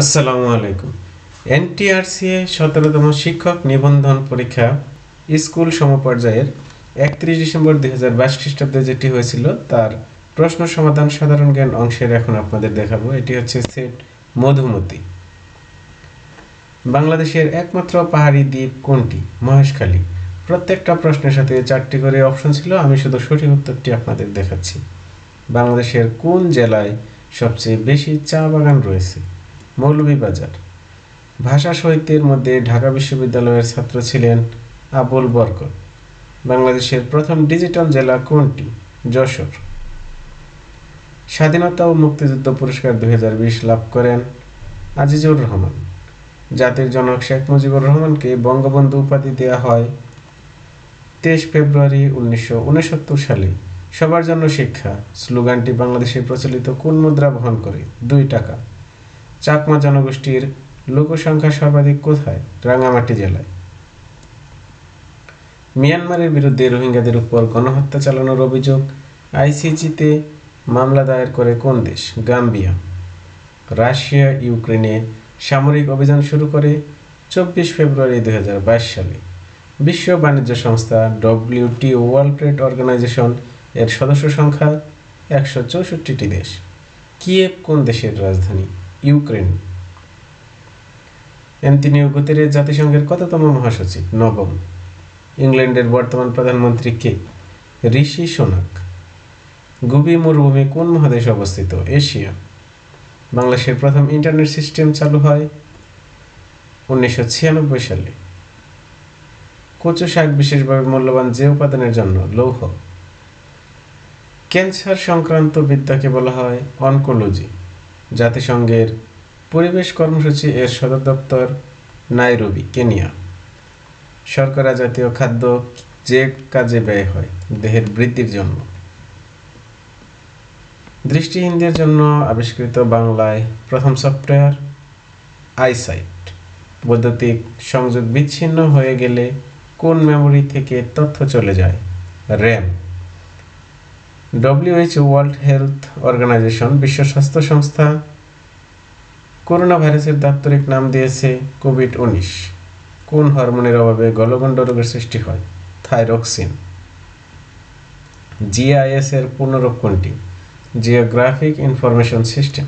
আসসালামু আলাইকুম। এনটিআরসিএ সতেরোতম শিক্ষক নিবন্ধন পরীক্ষা স্কুল সমপর্যায়ের একত্রিশ ডিসেম্বর দুই হাজার বাইশ খ্রিস্টাব্দে যেটি হয়েছিল, তার প্রশ্ন সমাধান সাধারণ জ্ঞান অংশের এখন আপনাদের দেখাবো। এটি হচ্ছে সেট মধুমতি। বাংলাদেশের একমাত্র পাহাড়ি দ্বীপ কোনটি? মহেশখালী। প্রত্যেকটা প্রশ্নের সাথে চারটি করে অপশন ছিল, আমি শুধু সঠিক উত্তরটি আপনাদের দেখাচ্ছি। বাংলাদেশের কোন জেলায় সবচেয়ে বেশি চা বাগান রয়েছে? মৌলভীবাজার ভাষা সাহিত্যের মধ্যে ঢাকা বিশ্ববিদ্যালয়ের ছাত্র ছিলেন আবুল বরকত। বাংলাদেশের প্রথম ডিজিটাল জেলা কোনটি? যশোর। স্বাধীনতা ও মুক্তিযুদ্ধ পুরস্কার দুই লাভ করেন আজিজুর রহমান। জাতির জনক শেখ মুজিবুর রহমানকে বঙ্গবন্ধু উপাধি দেওয়া হয় তেইশ ফেব্রুয়ারি উনিশশো উনসত্তর সালে। সবার জন্য শিক্ষা। স্লোগানটি বাংলাদেশে প্রচলিত কোন মুদ্রা বহন করে? দুই টাকা। চাকমা জনগোষ্ঠীর লোকসংখ্যা সর্বাধিক কোথায়? রাঙামাটি জেলায়। মিয়ানমারের বিরুদ্ধে রোহিঙ্গাদের উপর গণহত্যা চালানোর অভিযোগ, আইসিজিতে মামলা দায়ের করে কোন দেশ? গাম্বিয়া। রাশিয়া, ইউক্রেনে সামরিক অভিযান শুরু করে চব্বিশ ফেব্রুয়ারি দুই হাজার বাইশ সালে। বিশ্ব বাণিজ্য সংস্থা ডব্লিউটিও ওয়ার্ল্ড ট্রেড অর্গানাইজেশন এর সদস্য সংখ্যা একশো চৌষট্টিটি দেশ। কিয়েভ কোন দেশের রাজধানী? ইউক্রেন। অ্যান্টনিও গুতেরেস জাতিসংঘের কততম মহাসচিব? নবম। ইংল্যান্ডের বর্তমান প্রধানমন্ত্রী কে? ঋষি সোনাক। গুবি মরুভূমি কোন মহাদেশে অবস্থিত? এশিয়া। বাংলাদেশের প্রথম ইন্টারনেট সিস্টেম চালু হয় উনিশশো ছিয়ানব্বই সালে। কচু শাক বিশেষভাবে মূল্যবান যে উপাদানের জন্য? লৌহ। ক্যান্সার সংক্রান্ত বিদ্যাকে বলা হয় অনকোলজি। জাতিসংঘের পরিবেশ কর্মসূচি এর সদর দপ্তর নাইরোবি, কেনিয়া। শর্করা জাতীয় খাদ্য যে কাজে ব্যয় হয়, দেহের বৃদ্ধির জন্য। দৃষ্টিহীনদের জন্য আবিষ্কৃত বাংলায় প্রথম সফটওয়্যার, আইসাইট। বৈদ্যুতিক সংযোগ বিচ্ছিন্ন হয়ে গেলে কোন মেমোরি থেকে তথ্য চলে যায়? র্যাম ডব্লিউএইচও ওয়ার্ল্ড হেলথ অর্গানাইজেশন বিশ্ব স্বাস্থ্য সংস্থা করোনা ভাইরাসের দাপ্তরিক নাম দিয়েছে কোভিড উনিশ। কোন হরমোনের অভাবে গলগণ্ড রোগের সৃষ্টি হয়? থাইরক্সিন। জিআইএস এর পূর্ণরূপ কোনটি? Geographic information system